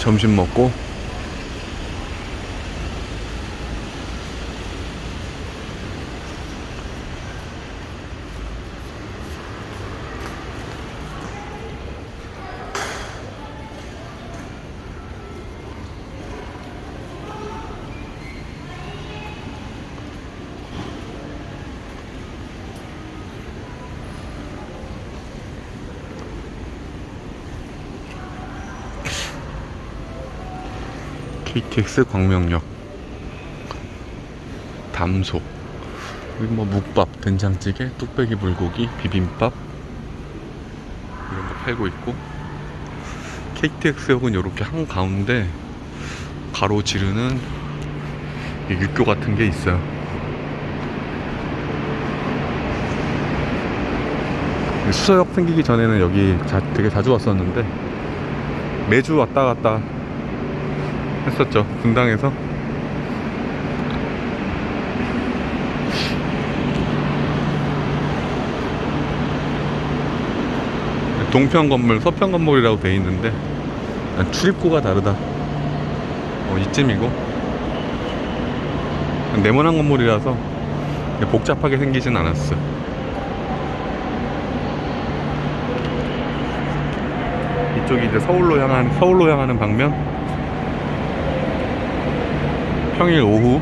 점심 먹고 KTX 광명역. 담소. 여기 뭐 묵밥, 된장찌개, 뚝배기 불고기, 비빔밥. 이런 거 팔고 있고. KTX역은 이렇게 한 가운데 가로 지르는 이 육교 같은 게 있어요. 수서역 생기기 전에는 여기 자- 되게 자주 왔었는데 매주 왔다 갔다 했었죠 분당에서. 동편 건물 서편 건물이라고 돼 있는데 난 출입구가 다르다. 어, 이쯤이고. 네모난 건물이라서 복잡하게 생기진 않았어. 이쪽이 이제 서울로 향한 서울로 향하는 방면 평일 오후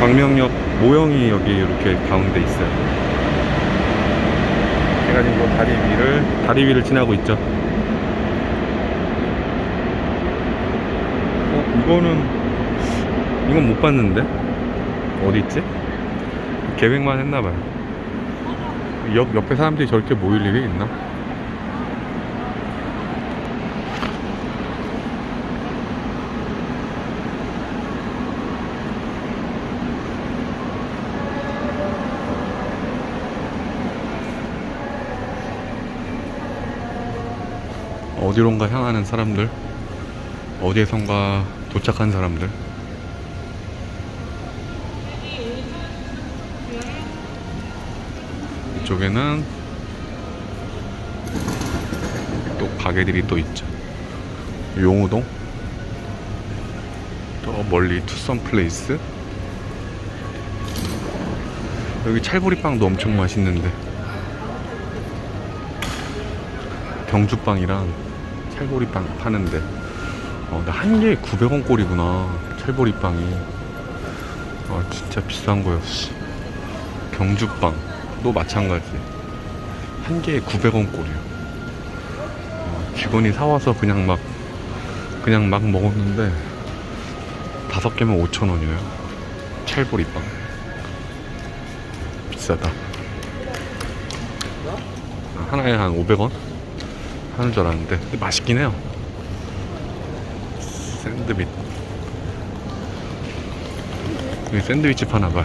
광명역 모형이 여기 이렇게 가운데 있어요. 해가지고 다리 위를 다리 위를 지나고 있죠. 이거는 이건 못 봤는데 어디 있지? 계획만 했나봐요. 역 옆에 사람들이 저렇게 모일 일이 있나? 어디론가 향하는 사람들, 어디에선가 도착한 사람들. 이쪽에는 또 가게들이 또 있죠. 용우동, 또 멀리 투썸 플레이스. 여기 찰보리빵도 엄청 맛있는데. 경주빵이랑 찰보리빵 파는데 어, 나한 개에 900원 꼴이구나 찰보리빵이. 아 진짜 비싼 거였어. 경주빵도 마찬가지. 한 개에 900원 꼴이야. 어, 직원이 사와서 그냥 막 그냥 막 먹었는데 다섯 개면 5천원이에요. 찰보리빵. 비싸다. 아, 하나에 한 500원? 하는 줄 알았는데. 근데 맛있긴 해요 샌드위치. 여기 샌드위치 파나봐.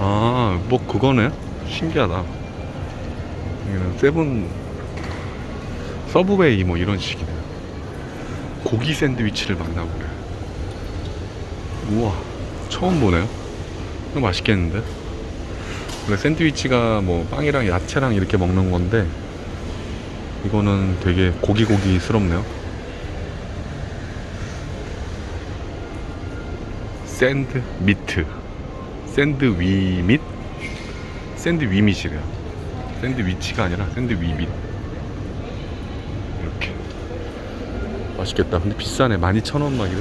아뭐 그거네? 신기하다. 여기는 세븐 서브웨이 뭐 이런 식이네. 고기 샌드위치를 만나보래. 우와 처음 보네요 맛있겠는데? 샌드위치가 뭐 빵이랑 야채랑 이렇게 먹는 건데 이거는 되게 고기고기스럽네요. 샌드 미트, 샌드 위밋, 샌드 위밋이래요. 샌드 위치가 아니라 샌드 위밋. 이렇게 맛있겠다. 근데 비싸네. 12,000원 막 이래.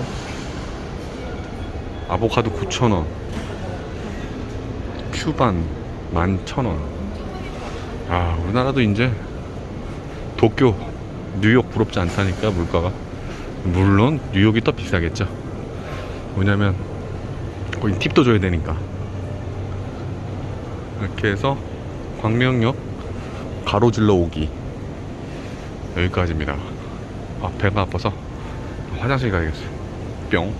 아보카도 9,000원. 큐반 11,000원. 아, 우리나라도 이제 도쿄, 뉴욕 부럽지 않다니까 물가가. 물론 뉴욕이 더 비싸겠죠. 왜냐면 거기 팁도 줘야 되니까. 이렇게 해서 광명역 가로질러 오기 여기까지입니다. 아 배가 아파서 화장실 가야겠어요. 뿅.